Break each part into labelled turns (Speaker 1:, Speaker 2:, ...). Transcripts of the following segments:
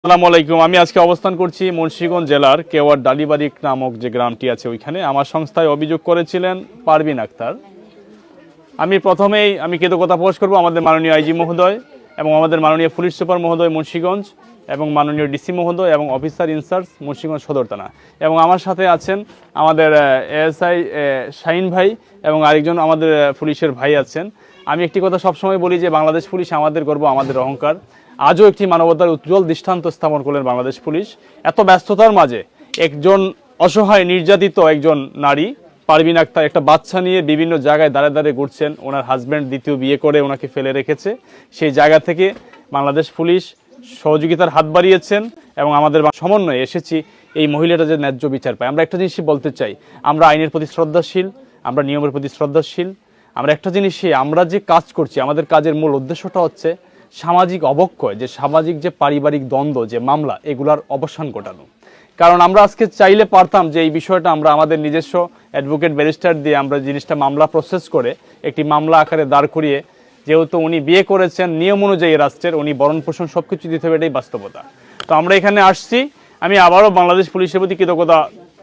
Speaker 1: আসসালামু আলাইকুম। আমি আজকে অবস্থান করছি মুন্সিগঞ্জ জেলার কেওয়ার ডালিবাড়ি নামক যে গ্রামটি আছে ওইখানে। আমার সংস্থায় অভিযোগ করেছিলেন পারবিন আক্তার। আমি প্রথমেই, আমি কৃতজ্ঞতা প্রকাশ করব আমাদের মাননীয় আইজি মহোদয় এবং আমাদের মাননীয় পুলিশ সুপার মহোদয় মুন্সিগঞ্জ এবং মাননীয় ডিসি মহোদয় এবং অফিসার ইনচার্জ মুন্সিগঞ্জ সদর থানা। এবং আমার সাথে আছেন আমাদের এএসআই শাহিন ভাই এবং আরেকজন আমাদের পুলিশের ভাই আছেন। আমি একটি কথা সবসময় বলি যে বাংলাদেশ পুলিশ আমাদের গর্ব, আমাদের অহংকার। আজও একটি মানবতার উজ্জ্বল দৃষ্টান্ত স্থাপন করলেন বাংলাদেশ পুলিশ। এত ব্যস্ততার মাঝে একজন অসহায়, নির্যাতিত একজন নারী, পারভিন আক্তার, একটা বাচ্চা নিয়ে বিভিন্ন জায়গায় দাঁড়ে দাঁড়িয়ে ঘুরছেন। ওনার হাজব্যান্ড দ্বিতীয় বিয়ে করে ওনাকে ফেলে রেখেছে। সেই জায়গা থেকে বাংলাদেশ পুলিশ সহযোগিতার হাত বাড়িয়েছেন এবং আমাদের সমন্বয়ে এসেছি এই মহিলাটা যে ন্যায্য বিচার পায়। আমরা একটা জিনিসই বলতে চাই, আমরা আইনের প্রতি শ্রদ্ধাশীল, আমরা নিয়মের প্রতি শ্রদ্ধাশীল। আমরা একটা জিনিসই আমরা যে কাজ করছি, আমাদের কাজের মূল উদ্দেশ্যটা হচ্ছে সামাজিক অবক্ষয়, যে সামাজিক যে পারিবারিক দ্বন্দ্ব, যে মামলা, এগুলার অবসান ঘটানো। কারণ আমরা আজকে চাইলে পারতাম যে এই বিষয়টা আমরা আমাদের নিজস্ব অ্যাডভোকেট ব্যারিস্টার দিয়ে আমরা জিনিসটা মামলা প্রসেস করে একটি মামলা আকারে দাঁড় করিয়ে, যেহেতু উনি বিয়ে করেছেন, নিয়ম অনুযায়ী রাষ্ট্রের, উনি বরণ পোষণ সব কিছু দিতে হবে এটাই বাস্তবতা। তো আমরা এখানে আসছি, আমি আবারও বাংলাদেশ পুলিশের প্রতি কৃতজ্ঞতা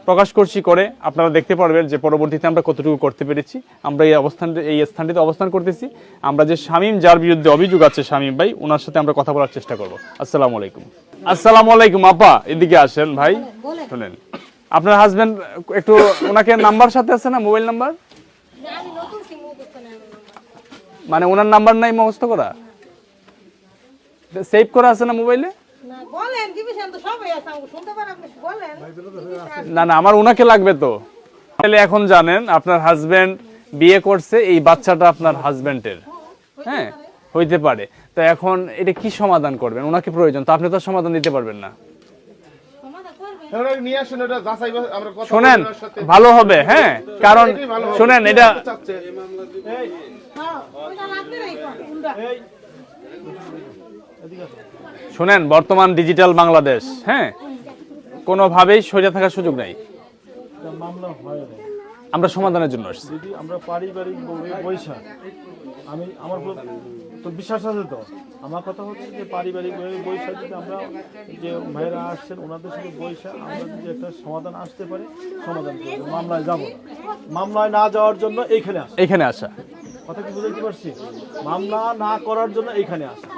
Speaker 1: প্রকাশ করছি করে আপনারা দেখতে পারবেন যে পরবর্তীতে আমরা কতটুকু করতে পেরেছি। আমরা এই অবস্থান এই স্থানটিতে অবস্থান করতেছি। আমরা যে শামীম যার বিরুদ্ধে অভিযোগ আছে শামীম ভাই ওনার সাথে আমরা কথা বলার চেষ্টা করব। আসসালামু আলাইকুম। আসসালামু আলাইকুম আপা এদিকে আসেন ভাই। শুনেন। আপনার হাজবেন্ড একটু ওনাকে নাম্বার সাথে আছে না মোবাইল নাম্বার? মানে ওনার নাম্বার নাই মুখস্থ করা? সেভ করা আছে না মোবাইলে?
Speaker 2: না বলেন কি বিষয়? তো সবাই আছে আমাকে শুনতে পারেন আপনি বলেন।
Speaker 1: না না আমার ওনাকে লাগবে তো। তাহলে এখন জানেন আপনার হাজবেন্ড বিয়ে করছে এই বাচ্চাটা আপনার হাজবেন্ডের হ্যাঁ হইতে পারে। তো এখন এটা কি সমাধান করবেন? ওনাকে প্রয়োজন। তো আপনি তো সমাধান দিতে পারবেন না।
Speaker 2: সমাধান করবেন।
Speaker 3: ওরা নিয়ে আসেন ওটা যাচাই বাছাই আমরা কথা
Speaker 1: শোনেন। ভালো হবে হ্যাঁ কারণ। শোনেন এটা
Speaker 3: চাচ্ছে।
Speaker 1: শোনেন বর্তমান ডিজিটাল বাংলাদেশ হ্যাঁ? কোনোভাবেই সোজা থাকার সুযোগ নাই। আমরা সমাধানের জন্য আসছি।
Speaker 4: যদি আমরা পারিবারিক বৈশাখ আমি আমার তো বিশ্বাস আছে তো? আমার কথা হচ্ছে যে পারিবারিক বৈশাখ যদি আমরা যে ভাইরা আসছেন ওনাদের সাথে বৈশাখ আমরা যদি একটা সমাধান আসতে পারি সমাধান করব মামলায় যাব মামলায় না যাওয়ার জন্য এইখানে আসা।
Speaker 1: এখানে আসা।
Speaker 4: কথা কি বুঝতে পারছি? মামলা না করার জন্য এইখানে আসা।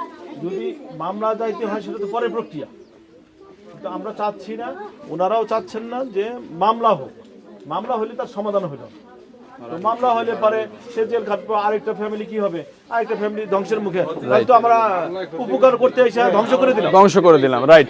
Speaker 4: যদি মামলা যাইতে হয়, সেটা তো পরে প্রক্রিয়া। কিন্তু আমরা চাচ্ছি না, ওনারাও চাচ্ছেন না যে মামলা হোক। মামলা হলে তার সমাধান হইল মামলা হলে পরে সে জেল খাটবে, আরেকটা ফ্যামিলি কি হবে? আরেকটা ফ্যামিলি ধ্বংসের মুখে। হয়তো আমরা উপকার করতে এসে ধ্বংস করে দিলাম।
Speaker 1: ধ্বংস করে দিলাম রাইট